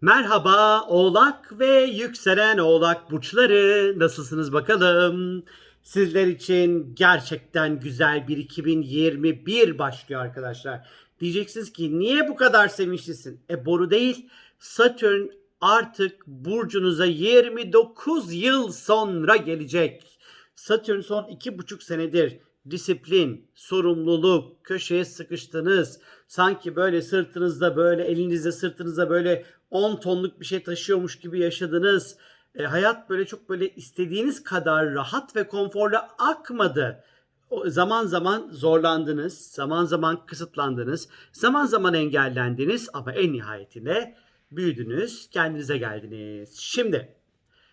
Merhaba Oğlak ve yükselen Oğlak burçları nasılsınız bakalım? Sizler için gerçekten güzel bir 2021 başlıyor arkadaşlar. Diyeceksiniz ki niye bu kadar sevinçlisin? E boru değil. Satürn artık burcunuza 29 yıl sonra gelecek. Satürn son 2,5 senedir disiplin, sorumluluk, köşeye sıkıştınız. Sanki böyle sırtınızda böyle elinizde sırtınızda böyle 10 tonluk bir şey taşıyormuş gibi yaşadınız. E, hayat böyle çok böyle istediğiniz kadar rahat ve konforlu akmadı. O, zaman zaman zorlandınız, zaman zaman kısıtlandınız, zaman zaman engellendiniz ama en nihayetinde büyüdünüz, kendinize geldiniz. Şimdi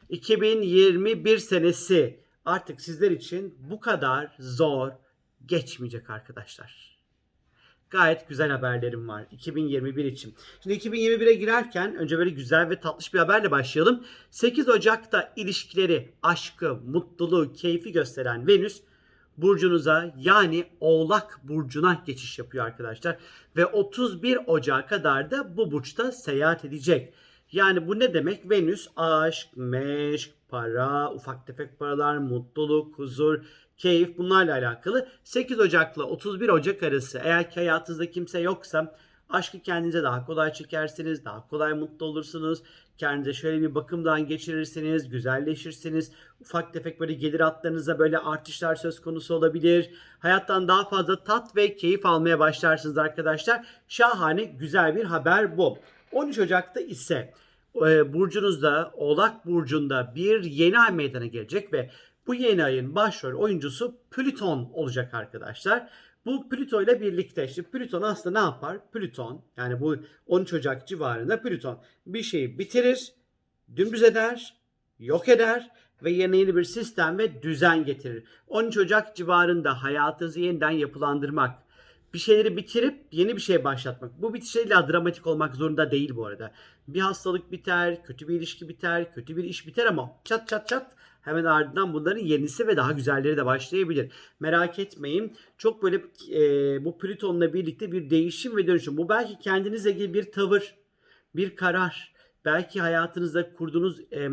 2021 senesi artık sizler için bu kadar zor geçmeyecek arkadaşlar. Gayet güzel haberlerim var 2021 için. Şimdi 2021'e girerken önce böyle güzel ve tatlış bir haberle başlayalım. 8 Ocak'ta ilişkileri, aşkı, mutluluğu, keyfi gösteren Venüs burcunuza yani Oğlak burcuna geçiş yapıyor arkadaşlar. Ve 31 Ocak'a kadar da bu burçta seyahat edecek. Yani bu ne demek? Venüs aşk, meşk, para, ufak tefek paralar, mutluluk, huzur, keyif bunlarla alakalı. 8 Ocak'la 31 Ocak arası eğer ki hayatınızda kimse yoksa aşkı kendinize daha kolay çekersiniz, daha kolay mutlu olursunuz. Kendinize şöyle bir bakımdan geçirirsiniz, güzelleşirsiniz. Ufak tefek böyle gelir hatlarınıza böyle artışlar söz konusu olabilir. Hayattan daha fazla tat ve keyif almaya başlarsınız arkadaşlar. Şahane güzel bir haber bu. 13 Ocak'ta ise burcunuzda Oğlak burcunda bir yeni ay meydana gelecek ve bu yeni ayın başrol oyuncusu Plüton olacak arkadaşlar. Bu Plüto ile birlikte işte Plüton aslında ne yapar? Plüton yani bu 13 Ocak civarında Plüton bir şeyi bitirir, dümdüz eder, yok eder ve yeni yeni bir sistem ve düzen getirir. 13 Ocak civarında hayatınızı yeniden yapılandırmak, bir şeyleri bitirip yeni bir şey başlatmak. Bu bitiş illa dramatik olmak zorunda değil bu arada. Bir hastalık biter, kötü bir ilişki biter, kötü bir iş biter ama çat çat çat hemen ardından bunların yenisi ve daha güzelleri de başlayabilir. Merak etmeyin. Çok böyle e, bu Plüton'la birlikte bir değişim ve dönüşüm. Bu belki kendinizle ilgili bir tavır, bir karar. Belki hayatınızda kurduğunuz e,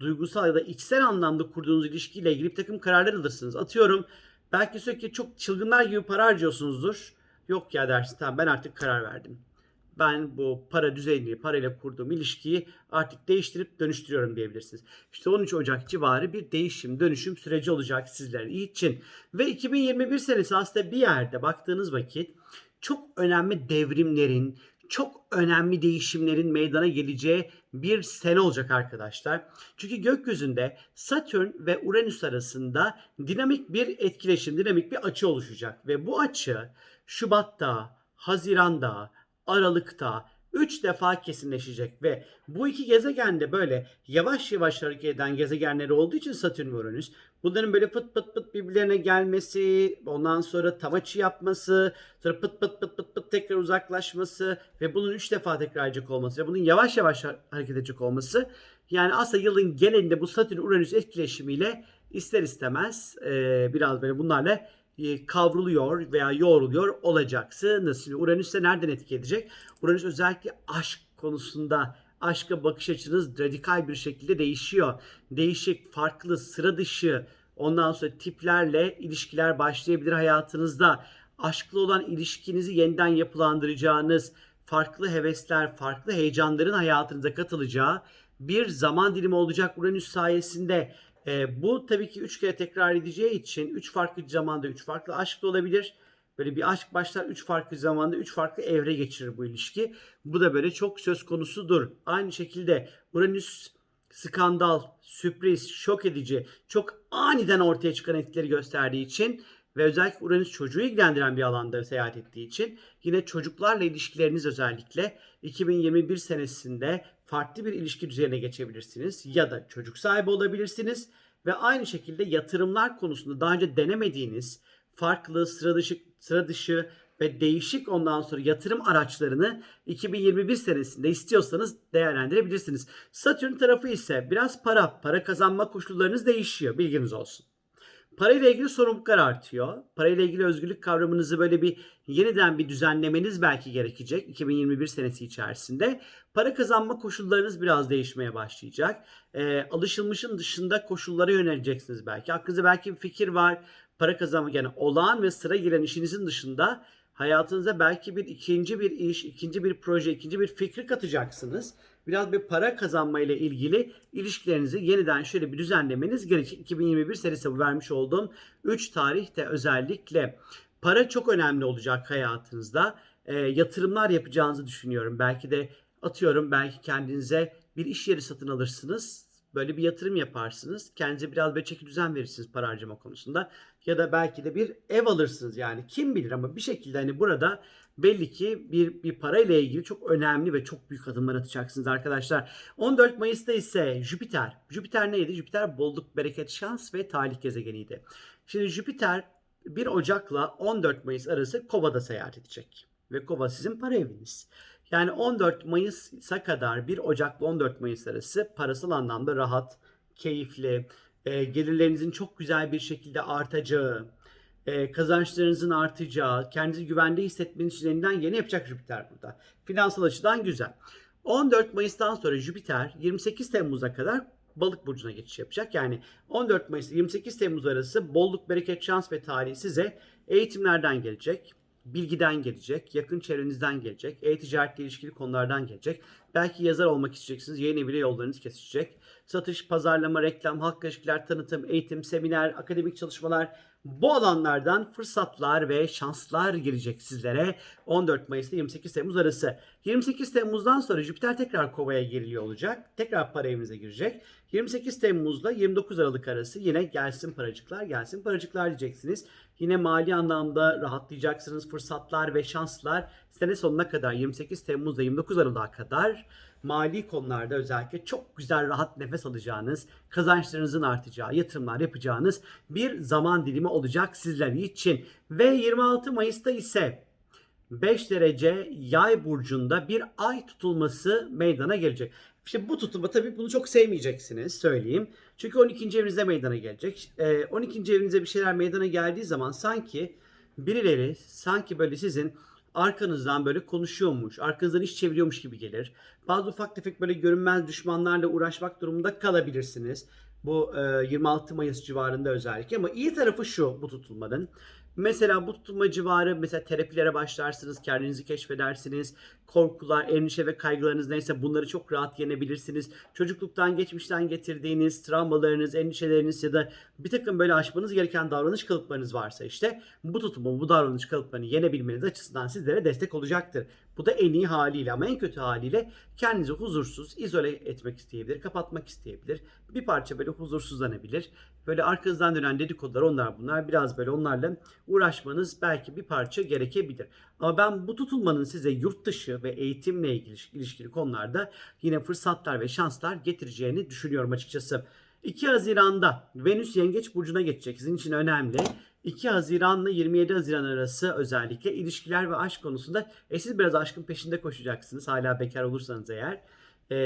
duygusal ya da içsel anlamda kurduğunuz ilişkiyle ilgili bir takım kararlar alırsınız. Atıyorum belki sürekli çok çılgınlar gibi para harcıyorsunuzdur. Yok ya dersin tamam ben artık karar verdim. Ben bu para düzenini, parayla kurduğum ilişkiyi artık değiştirip dönüştürüyorum diyebilirsiniz. İşte 13 Ocak civarı bir değişim, dönüşüm süreci olacak sizler için. Ve 2021 senesi aslında bir yerde baktığınız vakit çok önemli devrimlerin, çok önemli değişimlerin meydana geleceği bir sene olacak arkadaşlar. Çünkü gökyüzünde Satürn ve Uranüs arasında dinamik bir etkileşim, dinamik bir açı oluşacak. Ve bu açı Şubat'ta, Haziran'da, Aralık'ta 3 defa kesinleşecek ve bu iki gezegen de böyle yavaş yavaş hareket eden gezegenleri olduğu için Satürn ve Uranüs bunların böyle pıt pıt pıt birbirlerine gelmesi, ondan sonra tam açı yapması, sonra pıt pıt pıt pıt pıt tekrar uzaklaşması ve bunun 3 defa tekrar edecek olması ve bunun yavaş yavaş hareket edecek olması yani aslında yılın genelinde bu Satürn Uranüs etkileşimiyle ister istemez e, biraz böyle bunlarla kavruluyor veya yoğruluyor olacaksınız. Şimdi Uranüs'te nereden etki edecek? Uranüs özellikle aşk konusunda aşka bakış açınız radikal bir şekilde değişiyor. Değişik, farklı, sıra dışı ondan sonra tiplerle ilişkiler başlayabilir hayatınızda. Aşklı olan ilişkinizi yeniden yapılandıracağınız, farklı hevesler, farklı heyecanların hayatınıza katılacağı bir zaman dilimi olacak Uranüs sayesinde. E, bu tabii ki üç kere tekrar edeceği için üç farklı zamanda üç farklı aşk da olabilir. Böyle bir aşk başlar üç farklı zamanda üç farklı evre geçirir bu ilişki. Bu da böyle çok söz konusudur. Aynı şekilde Uranüs skandal, sürpriz, şok edici, çok aniden ortaya çıkan etkileri gösterdiği için ve özellikle Uranüs çocuğu ilgilendiren bir alanda seyahat ettiği için yine çocuklarla ilişkileriniz özellikle 2021 senesinde farklı bir ilişki düzenine geçebilirsiniz ya da çocuk sahibi olabilirsiniz ve aynı şekilde yatırımlar konusunda daha önce denemediğiniz farklı, sıra dışı, sıra dışı ve değişik ondan sonra yatırım araçlarını 2021 senesinde istiyorsanız değerlendirebilirsiniz. Satürn tarafı ise biraz para, para kazanma koşullarınız değişiyor bilginiz olsun. Parayla ilgili sorumluluklar artıyor. Parayla ilgili özgürlük kavramınızı böyle bir yeniden bir düzenlemeniz belki gerekecek 2021 senesi içerisinde. Para kazanma koşullarınız biraz değişmeye başlayacak. Ee, alışılmışın dışında koşullara yöneleceksiniz belki. Aklınızda belki bir fikir var. Para kazanmak yani olağan ve sıra gelen işinizin dışında hayatınıza belki bir ikinci bir iş, ikinci bir proje, ikinci bir fikri katacaksınız. Biraz bir para kazanma ile ilgili ilişkilerinizi yeniden şöyle bir düzenlemeniz gerekecek. 2021 senesi bu vermiş olduğum 3 tarihte özellikle para çok önemli olacak hayatınızda. E, yatırımlar yapacağınızı düşünüyorum. Belki de atıyorum belki kendinize bir iş yeri satın alırsınız. Böyle bir yatırım yaparsınız. Kendinize biraz böyle çeki düzen verirsiniz para harcama konusunda. Ya da belki de bir ev alırsınız yani. Kim bilir ama bir şekilde hani burada belli ki bir, bir parayla ilgili çok önemli ve çok büyük adımlar atacaksınız arkadaşlar. 14 Mayıs'ta ise Jüpiter. Jüpiter neydi? Jüpiter bolluk, bereket, şans ve talih gezegeniydi. Şimdi Jüpiter 1 Ocak'la 14 Mayıs arası Kova'da seyahat edecek. Ve Kova sizin para eviniz. Yani 14 Mayıs'a kadar 1 Ocak'la 14 Mayıs arası parasal anlamda rahat, keyifli, e, gelirlerinizin çok güzel bir şekilde artacağı, e, kazançlarınızın artacağı, kendinizi güvende hissetmeniz için elinden yeni yapacak Jüpiter burada. Finansal açıdan güzel. 14 Mayıs'tan sonra Jüpiter 28 Temmuz'a kadar balık burcuna geçiş yapacak. Yani 14 Mayıs 28 Temmuz arası bolluk, bereket, şans ve talih size eğitimlerden gelecek bilgiden gelecek, yakın çevrenizden gelecek, e-ticaretle ilişkili konulardan gelecek. Belki yazar olmak isteyeceksiniz, yayın eviyle yollarınız kesişecek. Satış, pazarlama, reklam, halk ilişkiler, tanıtım, eğitim, seminer, akademik çalışmalar bu alanlardan fırsatlar ve şanslar gelecek sizlere 14 Mayıs ile 28 Temmuz arası. 28 Temmuz'dan sonra Jüpiter tekrar Kova'ya giriliyor olacak. Tekrar para evinize girecek. 28 Temmuz'da 29 Aralık arası yine gelsin paracıklar, gelsin paracıklar diyeceksiniz. Yine mali anlamda rahatlayacaksınız. Fırsatlar ve şanslar sene sonuna kadar 28 Temmuz'da 29 Aralık'a kadar mali konularda özellikle çok güzel rahat nefes alacağınız, kazançlarınızın artacağı, yatırımlar yapacağınız bir zaman dilimi olacak sizler için. Ve 26 Mayıs'ta ise 5 derece yay burcunda bir ay tutulması meydana gelecek. İşte bu tutulma tabii bunu çok sevmeyeceksiniz söyleyeyim. Çünkü 12. evinizde meydana gelecek. Ee, 12. evinize bir şeyler meydana geldiği zaman sanki birileri sanki böyle sizin arkanızdan böyle konuşuyormuş, arkanızdan iş çeviriyormuş gibi gelir. Bazı ufak tefek böyle görünmez düşmanlarla uğraşmak durumunda kalabilirsiniz. Bu e, 26 Mayıs civarında özellikle ama iyi tarafı şu bu tutulmanın. Mesela bu tutulma civarı mesela terapilere başlarsınız, kendinizi keşfedersiniz. Korkular, endişe ve kaygılarınız neyse bunları çok rahat yenebilirsiniz. Çocukluktan, geçmişten getirdiğiniz travmalarınız, endişeleriniz ya da bir takım böyle aşmanız gereken davranış kalıplarınız varsa işte bu tutumu, bu davranış kalıplarını yenebilmeniz açısından sizlere destek olacaktır. Bu da en iyi haliyle ama en kötü haliyle kendinizi huzursuz, izole etmek isteyebilir, kapatmak isteyebilir. Bir parça böyle huzursuzlanabilir. Böyle arkanızdan dönen dedikodular onlar bunlar. Biraz böyle onlarla uğraşmanız belki bir parça gerekebilir. Ama ben bu tutulmanın size yurt dışı ve eğitimle ilgili ilişkili konularda yine fırsatlar ve şanslar getireceğini düşünüyorum açıkçası. 2 Haziran'da Venüs Yengeç Burcu'na geçecek. Sizin için önemli. 2 Haziran ile 27 Haziran arası özellikle ilişkiler ve aşk konusunda e siz biraz aşkın peşinde koşacaksınız. Hala bekar olursanız eğer. Ee,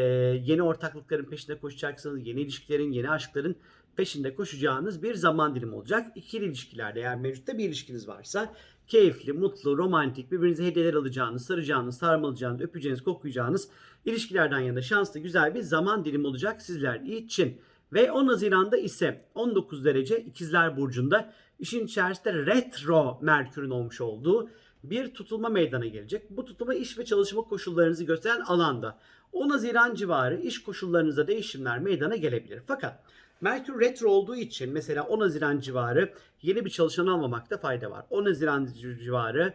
yeni ortaklıkların peşinde koşacaksınız. Yeni ilişkilerin, yeni aşkların peşinde koşacağınız bir zaman dilimi olacak. İkili ilişkilerde eğer mevcutta bir ilişkiniz varsa keyifli, mutlu, romantik, birbirinize hediyeler alacağınız, saracağınız, sarmalayacağınız, öpeceğiniz, koklayacağınız ilişkilerden yana şanslı güzel bir zaman dilimi olacak sizler için. Ve 10 Haziran'da ise 19 derece ikizler burcunda işin içerisinde retro Merkür'ün olmuş olduğu bir tutulma meydana gelecek. Bu tutulma iş ve çalışma koşullarınızı gösteren alanda. 10 Haziran civarı iş koşullarınızda değişimler meydana gelebilir. Fakat Merkür retro olduğu için mesela 10 Haziran civarı yeni bir çalışan almamakta fayda var. 10 Haziran civarı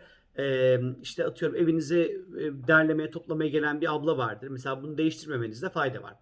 işte atıyorum evinizi derlemeye toplamaya gelen bir abla vardır. Mesela bunu değiştirmemenizde fayda var.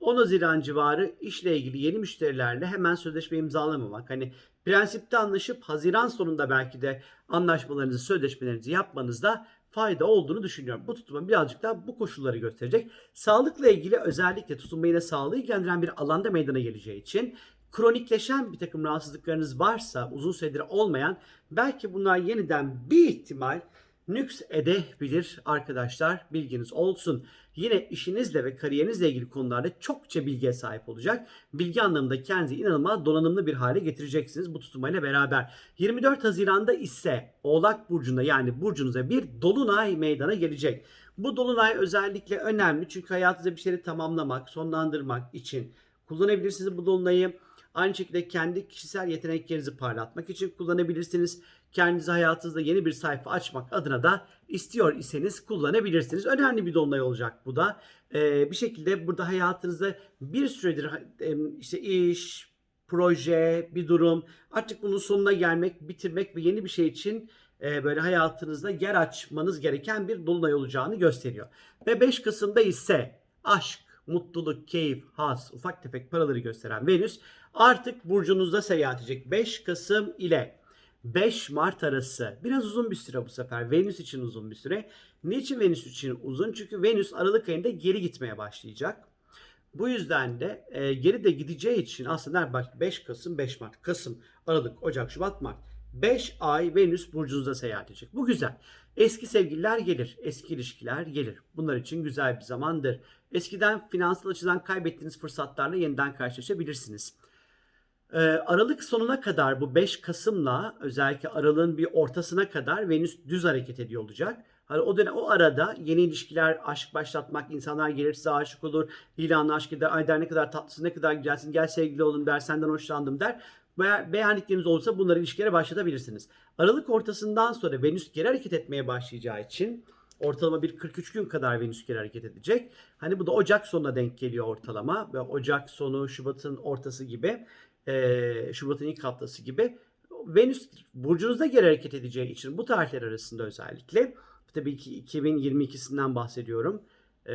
10 Haziran civarı işle ilgili yeni müşterilerle hemen sözleşme imzalamamak. Hani prensipte anlaşıp Haziran sonunda belki de anlaşmalarınızı, sözleşmelerinizi yapmanızda fayda olduğunu düşünüyorum. Bu tutulma birazcık daha bu koşulları gösterecek. Sağlıkla ilgili özellikle tutulma yine sağlığı ilgilendiren bir alanda meydana geleceği için kronikleşen bir takım rahatsızlıklarınız varsa uzun süredir olmayan belki bunlar yeniden bir ihtimal nüks edebilir arkadaşlar. Bilginiz olsun. Yine işinizle ve kariyerinizle ilgili konularda çokça bilgiye sahip olacak. Bilgi anlamında kendinizi inanılmaz donanımlı bir hale getireceksiniz bu tutulmayla beraber. 24 Haziran'da ise Oğlak Burcu'nda yani burcunuza bir dolunay meydana gelecek. Bu dolunay özellikle önemli çünkü hayatınızda bir şeyleri tamamlamak, sonlandırmak için kullanabilirsiniz bu dolunayı. Aynı şekilde kendi kişisel yeteneklerinizi parlatmak için kullanabilirsiniz. Kendinize hayatınızda yeni bir sayfa açmak adına da istiyor iseniz kullanabilirsiniz. Önemli bir dolunay olacak bu da. Ee, bir şekilde burada hayatınızda bir süredir e, işte iş, proje, bir durum artık bunun sonuna gelmek, bitirmek ve yeni bir şey için e, böyle hayatınızda yer açmanız gereken bir dolunay olacağını gösteriyor. Ve 5 Kasım'da ise aşk, mutluluk, keyif, haz, ufak tefek paraları gösteren Venüs artık burcunuzda seyahat edecek. 5 Kasım ile 5 Mart arası biraz uzun bir süre bu sefer. Venüs için uzun bir süre. Niçin Venüs için uzun? Çünkü Venüs Aralık ayında geri gitmeye başlayacak. Bu yüzden de e, geri de gideceği için aslında bak 5 Kasım 5 Mart, Kasım, Aralık, Ocak, Şubat, Mart. 5 ay Venüs burcunuzda seyahat edecek. Bu güzel. Eski sevgililer gelir, eski ilişkiler gelir. Bunlar için güzel bir zamandır. Eskiden finansal açıdan kaybettiğiniz fırsatlarla yeniden karşılaşabilirsiniz. Ee, Aralık sonuna kadar bu 5 Kasım'la özellikle Aralık'ın bir ortasına kadar Venüs düz hareket ediyor olacak. Hani o dönem o arada yeni ilişkiler, aşk başlatmak, insanlar gelir size aşık olur, ilanla aşk eder, ay der ne kadar tatlısın, ne kadar güzelsin, gel sevgili olun der, senden hoşlandım der. Veya beğendikleriniz olursa bunları ilişkilere başlatabilirsiniz. Aralık ortasından sonra Venüs geri hareket etmeye başlayacağı için ortalama bir 43 gün kadar Venüs geri hareket edecek. Hani bu da Ocak sonuna denk geliyor ortalama ve Ocak sonu, Şubat'ın ortası gibi, e, Şubat'ın ilk haftası gibi Venüs burcunuzda geri hareket edeceği için bu tarihler arasında özellikle tabii ki 2022'sinden bahsediyorum. E,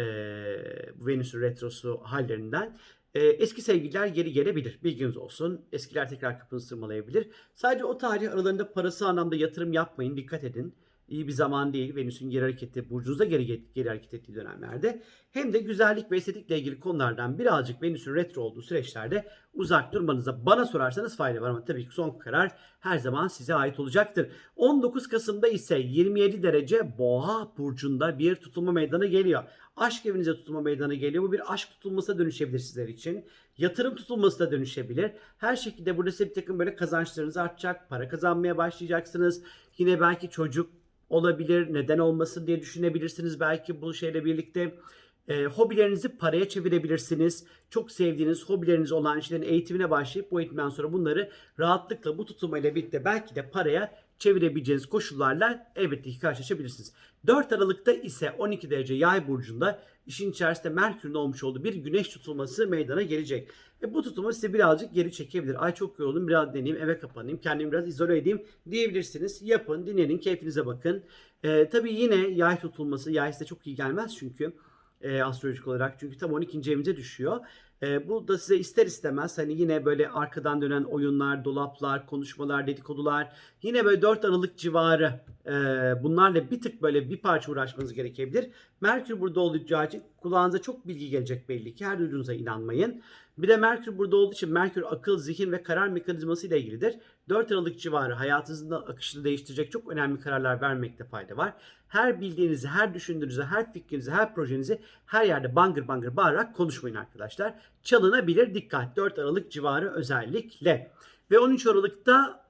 Venüs'ün retrosu hallerinden. E, eski sevgililer geri gelebilir. Bilginiz olsun. Eskiler tekrar kapınızı tırmalayabilir. Sadece o tarih aralarında parası anlamda yatırım yapmayın. Dikkat edin. İyi bir zaman değil. Venüs'ün geri hareketi, burcunuzda geri, geri hareket ettiği dönemlerde. Hem de güzellik ve estetikle ilgili konulardan birazcık Venüs'ün retro olduğu süreçlerde uzak durmanıza bana sorarsanız fayda var. Ama tabii ki son karar her zaman size ait olacaktır. 19 Kasım'da ise 27 derece Boğa burcunda bir tutulma meydana geliyor. Aşk evinize tutulma meydana geliyor. Bu bir aşk tutulması dönüşebilir sizler için. Yatırım tutulması da dönüşebilir. Her şekilde burada size bir takım böyle kazançlarınız artacak. Para kazanmaya başlayacaksınız. Yine belki çocuk olabilir. Neden olmasın diye düşünebilirsiniz belki bu şeyle birlikte. E, hobilerinizi paraya çevirebilirsiniz. Çok sevdiğiniz hobileriniz olan şeylerin eğitimine başlayıp bu eğitimden sonra bunları rahatlıkla bu tutulmayla birlikte belki de paraya çevirebileceğiniz koşullarla elbette ki karşılaşabilirsiniz. 4 Aralık'ta ise 12 derece yay burcunda işin içerisinde Merkür'ün olmuş olduğu bir güneş tutulması meydana gelecek. E bu tutulma sizi birazcık geri çekebilir. Ay çok yoruldum biraz deneyeyim eve kapanayım kendimi biraz izole edeyim diyebilirsiniz. Yapın dinlenin keyfinize bakın. E, tabii yine yay tutulması yay size çok iyi gelmez çünkü e, astrolojik olarak. Çünkü tam 12. evimize düşüyor. E, bu da size ister istemez hani yine böyle arkadan dönen oyunlar, dolaplar, konuşmalar, dedikodular. Yine böyle 4 Aralık civarı e, bunlarla bir tık böyle bir parça uğraşmanız gerekebilir. Merkür burada olacağı için kulağınıza çok bilgi gelecek belli ki. Her duyduğunuza inanmayın. Bir de Merkür burada olduğu için Merkür akıl, zihin ve karar mekanizması ile ilgilidir. 4 Aralık civarı hayatınızın akışını değiştirecek çok önemli kararlar vermekte fayda var. Her bildiğinizi, her düşündüğünüzü, her fikrinizi, her projenizi her yerde bangır bangır bağırarak konuşmayın arkadaşlar. Çalınabilir dikkat 4 Aralık civarı özellikle. Ve 13 Aralık'ta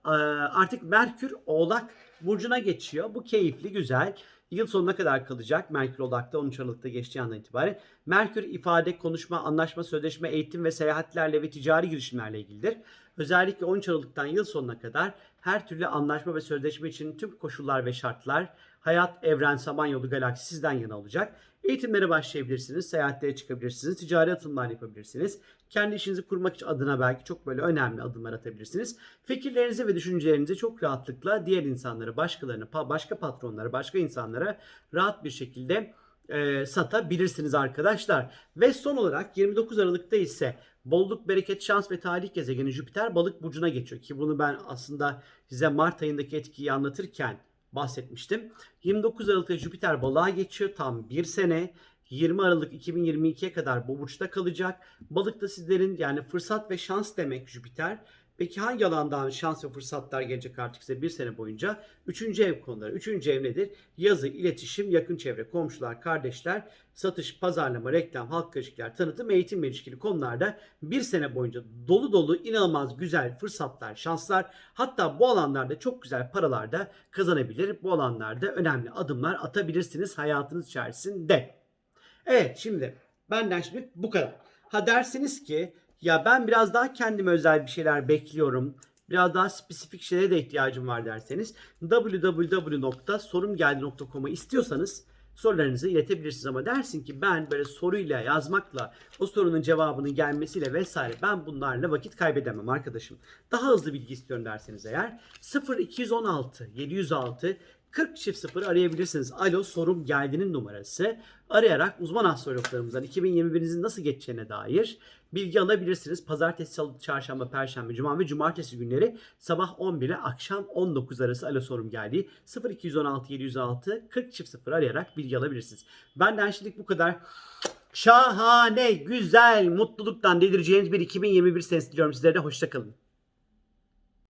artık Merkür Oğlak Burcu'na geçiyor. Bu keyifli, güzel. Yıl sonuna kadar kalacak Merkür Oğlak'ta 13 Aralık'ta geçtiği andan itibaren. Merkür ifade, konuşma, anlaşma, sözleşme, eğitim ve seyahatlerle ve ticari girişimlerle ilgilidir. Özellikle 13 Aralık'tan yıl sonuna kadar her türlü anlaşma ve sözleşme için tüm koşullar ve şartlar hayat, evren, samanyolu, galaksi sizden yana olacak. Eğitimlere başlayabilirsiniz, seyahatlere çıkabilirsiniz, ticari atılımlar yapabilirsiniz. Kendi işinizi kurmak için adına belki çok böyle önemli adımlar atabilirsiniz. Fikirlerinizi ve düşüncelerinizi çok rahatlıkla diğer insanlara, başkalarına, başka patronlara, başka insanlara rahat bir şekilde e, satabilirsiniz arkadaşlar. Ve son olarak 29 Aralık'ta ise bolluk, bereket, şans ve talih gezegeni Jüpiter balık burcuna geçiyor. Ki bunu ben aslında size Mart ayındaki etkiyi anlatırken bahsetmiştim. 29 Aralık'ta Jüpiter balığa geçiyor tam bir sene. 20 Aralık 2022'ye kadar bu burçta kalacak. Balık da sizlerin yani fırsat ve şans demek Jüpiter. Peki hangi alandan şans ve fırsatlar gelecek artık size bir sene boyunca? Üçüncü ev konuları. Üçüncü ev nedir? Yazı, iletişim, yakın çevre, komşular, kardeşler, satış, pazarlama, reklam, halk ilişkiler, tanıtım, eğitimle ilişkili konularda bir sene boyunca dolu dolu inanılmaz güzel fırsatlar, şanslar hatta bu alanlarda çok güzel paralar da kazanabilir. Bu alanlarda önemli adımlar atabilirsiniz hayatınız içerisinde. Evet şimdi benden şimdi bu kadar. Ha dersiniz ki ya ben biraz daha kendime özel bir şeyler bekliyorum. Biraz daha spesifik şeylere de ihtiyacım var derseniz www.sorumgeldi.com'a istiyorsanız sorularınızı iletebilirsiniz ama dersin ki ben böyle soruyla yazmakla o sorunun cevabının gelmesiyle vesaire ben bunlarla vakit kaybedemem arkadaşım. Daha hızlı bilgi istiyorum derseniz eğer 0216 706 40 çift 0 arayabilirsiniz. Alo sorum geldiğinin numarası. Arayarak uzman astrologlarımızdan 2021'inizin nasıl geçeceğine dair bilgi alabilirsiniz. Pazartesi, salı, çarşamba, perşembe, cuma ve cumartesi günleri sabah 11 ile akşam 19 arası alo sorum geldiği 0216 706 40 çift 0 arayarak bilgi alabilirsiniz. Benden şimdilik bu kadar. Şahane, güzel, mutluluktan delireceğiniz bir 2021 senesi diliyorum sizlere de. Hoşçakalın.